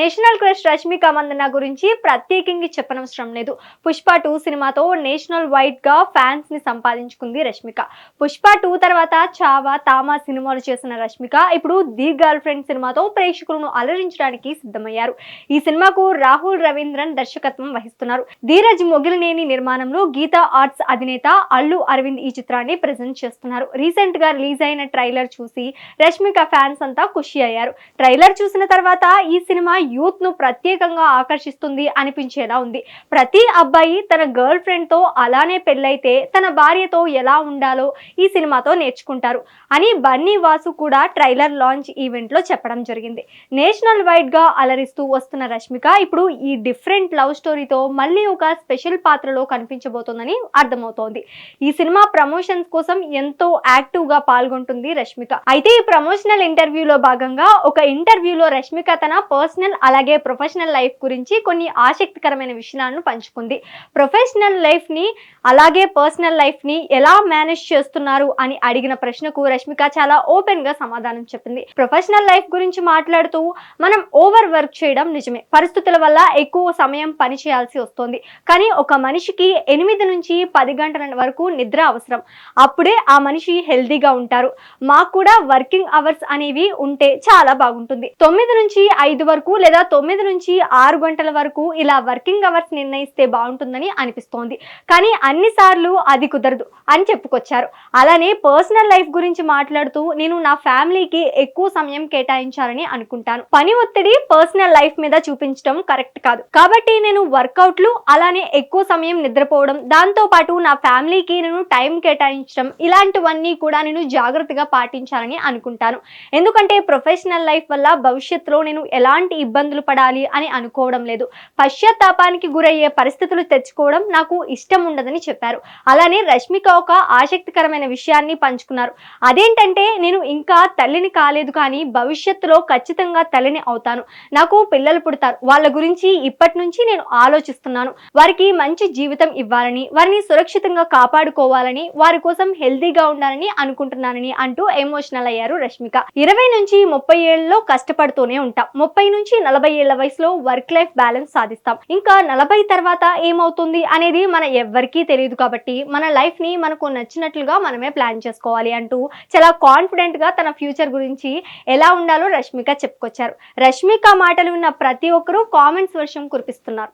National crush Rashmika Mandanna గురించి ప్రత్యేకంగా చెప్పనవసరం లేదు. పుష్ప టూ సినిమాతో నేషనల్ వైడ్గా ఫ్యాన్స్ని సంపాదించుకుంది రష్మిక. పుష్ప టూ తర్వాత చావా తామా సినిమాలు చేసిన రష్మిక ఇప్పుడు ది గర్ల్ ఫ్రెండ్ సినిమాతో ప్రేక్షకులను అలరించడానికి సిద్ధమయ్యారు. ఈ సినిమాకు రాహుల్ రవీంద్రన్ దర్శకత్వం వహిస్తున్నారు. ధీరజ్ మొగిలినేని నిర్మాణంలో గీతా ఆర్ట్స్ అధినేత అల్లు అరవింద్ ఈ చిత్రాన్ని ప్రజెంట్ చేస్తున్నారు. రీసెంట్గా రిలీజ్ అయిన ట్రైలర్ చూసి రష్మిక ఫ్యాన్స్ అంతా ఖుషి అయ్యారు. ట్రైలర్ చూసిన తర్వాత ఈ సినిమా యూత్ను ప్రత్యేకంగా ఆకర్షిస్తుంది అనిపించేలా ఉంది. ప్రతి అబ్బాయి తన గర్ల్ ఫ్రెండ్తో అలానే పెళ్ళైతే తన భార్యతో ఎలా ఉండాలో ఈ సినిమాతో నేర్చుకుంటారు. అని బన్నీ వాసు కూడా ట్రైలర్ లాంచ్ ఈవెంట్లో చెప్పడం జరిగింది. నేషనల్ వైడ్గా అలరిస్తూ వస్తున్న రష్మిక ఇప్పుడు ఈ డిఫరెంట్ లవ్ స్టోరీతో మళ్ళీ ఒక స్పెషల్ పాత్రలో కనిపించబోతోందని అర్థమవుతోంది. ఈ సినిమా ప్రమోషన్స్ కోసం ఎంతో యాక్టివ్గా పాల్గొంటుంది రష్మిక. అయితే ఈ ప్రమోషనల్ ఇంటర్వ్యూలో భాగంగా ఒక ఇంటర్వ్యూలో రష్మిక తన పర్సనల్ అలాగే ప్రొఫెషనల్ లైఫ్ గురించి కొన్ని ఆసక్తికరమైన విషయాలను పంచుకుంది. ప్రొఫెషనల్ లైఫ్ని అలాగే పర్సనల్ లైఫ్ని ఎలా మేనేజ్ చేస్తున్నారు అని అడిగిన ప్రశ్నకు రష్మిక చాలా ఓపెన్గా సమాధానం చెప్పింది. ప్రొఫెషనల్ లైఫ్ గురించి మాట్లాడుతూ మనం ఓవర్ వర్క్ చేయడం నిజమే. పరిస్థితుల వల్ల ఎక్కువ సమయం పని చేయాల్సి వస్తుంది. కానీ ఒక మనిషికి ఎనిమిది నుంచి పది గంటల వరకు నిద్ర అవసరం. అప్పుడే ఆ మనిషి హెల్దీగా ఉంటారు. మాకు కూడా వర్కింగ్ అవర్స్ అనేవి ఉంటే చాలా బాగుంటుంది. తొమ్మిది నుంచి ఐదు వరకు లేదా తొమ్మిది నుంచి ఆరు గంటల వరకు ఇలా వర్కింగ్ అవర్స్ నిర్ణయిస్తే బాగుంటుందని అనిపిస్తోంది. కానీ అన్నిసార్లు అది కుదరదు అని చెప్పుకొచ్చారు. అలానే పర్సనల్ లైఫ్ గురించి మాట్లాడుతూ నేను నా ఫ్యామిలీకి ఎక్కువ సమయం కేటాయించాలని అనుకుంటాను. పని ఒత్తిడి పర్సనల్ లైఫ్ మీద చూపించడం కరెక్ట్ కాదు. కాబట్టి నేను వర్కౌట్లు అలానే ఎక్కువ సమయం నిద్రపోవడం దాంతో పాటు నా ఫ్యామిలీకి నేను టైం కేటాయించడం ఇలాంటివన్నీ కూడా నేను జాగ్రత్తగా పాటించాలని అనుకుంటాను. ఎందుకంటే ప్రొఫెషనల్ లైఫ్ వల్ల భవిష్యత్తులో నేను ఎలాంటి ఇబ్బంది ఇబ్బందులు పడాలి అని అనుకోవడం లేదు. పశ్చాత్తాపానికి గురయ్యే పరిస్థితులు తెచ్చుకోవడం నాకు ఇష్టం ఉండదని చెప్పారు. అలానే రష్మిక ఒక ఆసక్తికరమైన విషయాన్ని పంచుకున్నారు. అదేంటంటే నేను ఇంకా తల్లిని కాలేదు కానీ భవిష్యత్తులో ఖచ్చితంగా తల్లిని అవుతాను. నాకు పిల్లలు పుడతారు. వాళ్ళ గురించి ఇప్పటి నుంచి నేను ఆలోచిస్తున్నాను. వారికి మంచి జీవితం ఇవ్వాలని వారిని సురక్షితంగా కాపాడుకోవాలని వారి కోసం హెల్దీగా ఉండాలని అనుకుంటున్నానని అంటూ ఎమోషనల్ అయ్యారు రష్మిక. ఇరవై నుంచి ముప్పై ఏళ్ళలో కష్టపడుతూనే ఉంటాం. ముప్పై నుంచి నలభై ఏళ్ళ వయసులో వర్క్ లైఫ్ బ్యాలెన్స్ సాధిస్తాం. ఇంకా నలభై తర్వాత ఏమవుతుంది అనేది మన ఎవ్వరికీ తెలియదు కాబట్టి మన లైఫ్ని మనకు నచ్చినట్లుగా మనమే ప్లాన్ చేసుకోవాలి అంటూ చాలా కాన్ఫిడెంట్గా తన ఫ్యూచర్ గురించి ఎలా ఉండాలో రష్మిక చెప్పుకొచ్చారు. రష్మిక మాటలు విన్న ప్రతి ఒక్కరూ కామెంట్స్ వర్షం కురిపిస్తున్నారు.